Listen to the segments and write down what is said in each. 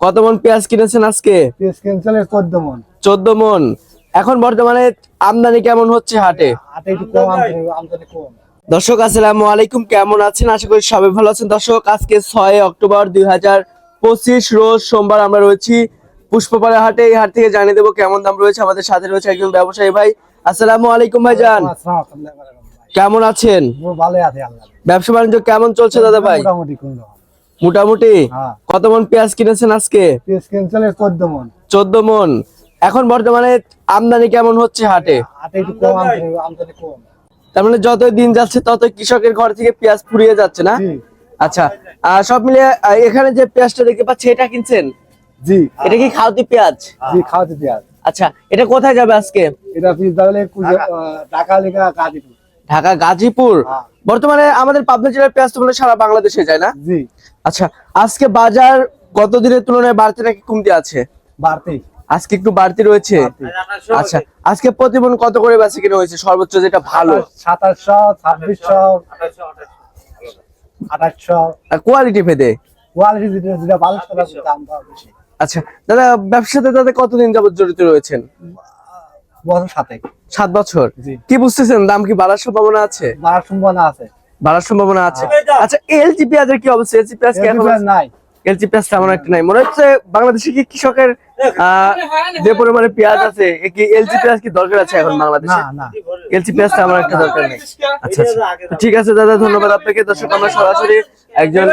কত মন পেঁয়াজ কিনেছেন আজকে? পেঁয়াজ চোদ্দ মন। চোদ্দ মন। এখন বর্তমানে আমদানি কেমন হচ্ছে হাটে? দর্শক আসসালামু আলাইকুম। কেমন আছেন? আশা করি সবাই ভালো আছেন। দর্শক আজকে ছয় অক্টোবর দুই হাজার পঁচিশ রোজ সোমবার আমরা রয়েছি পুষ্পপাড়া হাটে। এই হাট থেকে জানিয়ে দেবো কেমন দাম রয়েছে। আমাদের সাথে রয়েছে একজন ব্যবসায়ী ভাই। আসসালামু আলাইকুম ভাইজান। ভাই। কেমন আছেন? ভালো আছে ব্যবসা বাণিজ্য কেমন চলছে দাদা ভাই? মোটামুটি হ্যাঁ। কত মন পেঁয়াজ কিনেছেন আজকে? চোদ্দ মন। চোদ্দ মন। এখন বর্তমানে আমদানি কেমন হচ্ছে হাটে? তার মানে যত দিন যাচ্ছে তত কৃষকের ঘর থেকে পেঁয়াজ ফুরিয়ে যাচ্ছে না? আচ্ছা আহ, সব মিলিয়ে এখানে যে পেঁয়াজটা দেখতে পাচ্ছি এটা কিনছেন? জি। এটা কি খাওয়াতি পেঁয়াজ? জি খাওয়াতে পেঁয়াজ। আচ্ছা এটা কোথায় যাবে আজকে? এটা ঢাকা লেখা গাজীপুর। ঢাকা গাজীপুর? হ্যাঁ। বর্তমানে আমাদের পাবনা জেলার পেঁয়াজ তো সারা বাংলাদেশে যায় না? জি। আচ্ছা আজকে বাজার গত দিনের তুলনায় বাড়তি নাকি কমতি আছে? বাড়তি আজকে একটু বাড়তি রয়েছে? আচ্ছা আজকে প্রতিমন কত করে বেচে কিনা হয়েছে? সর্বোচ্চ যেটা ভালো। সাতাশশো ছাব্বিশশো আঠাশশো। কোয়ালিটি ভেদে? কোয়ালিটি যেটা যেটা ভালো সেটা দাম বেশি। আচ্ছা দাদা ব্যবসাতে দাদা কতদিন যাবত জড়িত রয়েছেন? বছর সাথে সাত বছর? কি বুঝতেছেন? দাম কি বাড়ার সম্ভাবনা আছে? বাড়ার সম্ভাবনা আছে। বাড়ার সম্ভাবনা আছে। আচ্ছা এলজি পেঁয়াজের কি অবস্থা? এলজি পেঁয়াজ কি নাই। এলজি পেঁয়াজ তেমন একটা নাই। মনে হচ্ছে বাংলাদেশে কি কৃষকের যে পরিমাণে পেঁয়াজ আছে কি এলজি পেঁয়াজ কি দরকার আছে এখন বাংলাদেশে? এলজি পেঁয়াজ তেমন একটা দরকার নেই। আচ্ছা আচ্ছা। ঠিক আছে দাদা ধন্যবাদ আপনাকে। দর্শক আমরা সরাসরি একজন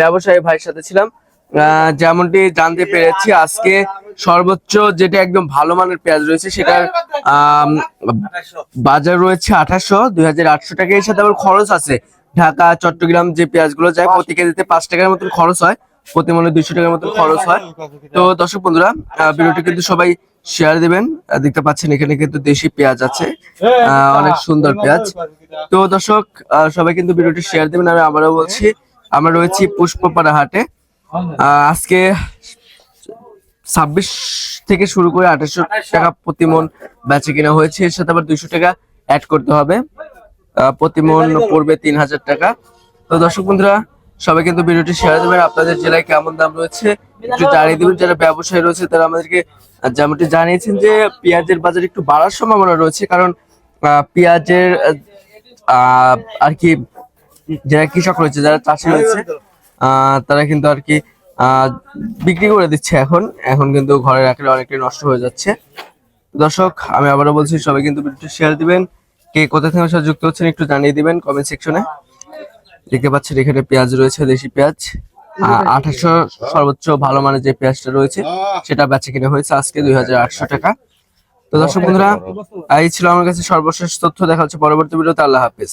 ব্যবসায়ী ভাইয়ের সাথে ছিলাম। আহ, যেমনটি জানতে পেরেছি আজকে সর্বোচ্চ যেটা একদম ভালো মানের পেঁয়াজ রয়েছে সেটার বাজার রয়েছে আঠাশশো দুই হাজার আটশো টাকা। এর সাথে আবার খরচ আছে। ঢাকা চট্টগ্রাম যে পেঁয়াজগুলো যায় প্রতি কেজিতে পাঁচ টাকার মতন খরচ হয়। প্রতি মনে দুইশো টাকার মতন খরচ হয়। তো দর্শক বন্ধুরা ভিডিওটি কিন্তু সবাই শেয়ার দিবেন। দেখতে পাচ্ছেন এখানে কিন্তু দেশি পেঁয়াজ আছে। আহ, অনেক সুন্দর পেঁয়াজ। তো দর্শক সবাই কিন্তু ভিডিওটি শেয়ার দিবেন। আমি আবারও বলছি আমরা রয়েছি পুষ্পপাড়া হাটে। আহ, আজকে ছাব্বিশ থেকে শুরু করে আঠাশশো টাকা প্রতি মন বেচে কিনা হয়েছে। এর সাথে আবার দুইশো টাকা অ্যাড করতে হবে। প্রতি মন পড়বে তিন হাজার টাকা। তো দর্শক বন্ধুরা সবাই কিন্তু ভিডিওটি শেয়ার দেবেন। আপনাদের জেলায় কেমন দাম রয়েছে? একটু জানিয়ে দেবেন যারা ব্যবসায়ী রয়েছে তারা আমাদেরকে যেমনটি জানিয়েছেন যে পেঁয়াজের বাজার একটু বাড়ার সম্ভাবনা রয়েছে। কারণ আহ, পেঁয়াজের আহ, আর কি যারা কৃষক রয়েছে যারা চাষি রয়েছে আহ, তারা কিন্তু আর কি বিক্রি করে দিচ্ছে এখন। এখন কিন্তু ঘরে রাখলে অনেকটাই নষ্ট হয়ে যাচ্ছে। দর্শক, আমি আবারও বলছি, সবাই কিন্তু ভিডিওটি শেয়ার দিবেন। কে কোথা থেকে সাথে যুক্ত হচ্ছেন একটু জানিয়ে দিবেন কমেন্ট সেকশনে দেখতে পাচ্ছেন, এখানে পেঁয়াজ রয়েছে, দেশি পেঁয়াজ। আঠাশশো সর্বোচ্চ ভালো মানের যে পেঁয়াজটা রয়েছে, সেটা বেচে কিনে হয়েছে আজকে দুই হাজার আটশো টাকা। তো দর্শক বন্ধুরা, এই ছিল আমার কাছে সর্বশেষ তথ্য। দেখা হচ্ছে পরবর্তী ভিডিওতে। আল্লাহ হাফিজ।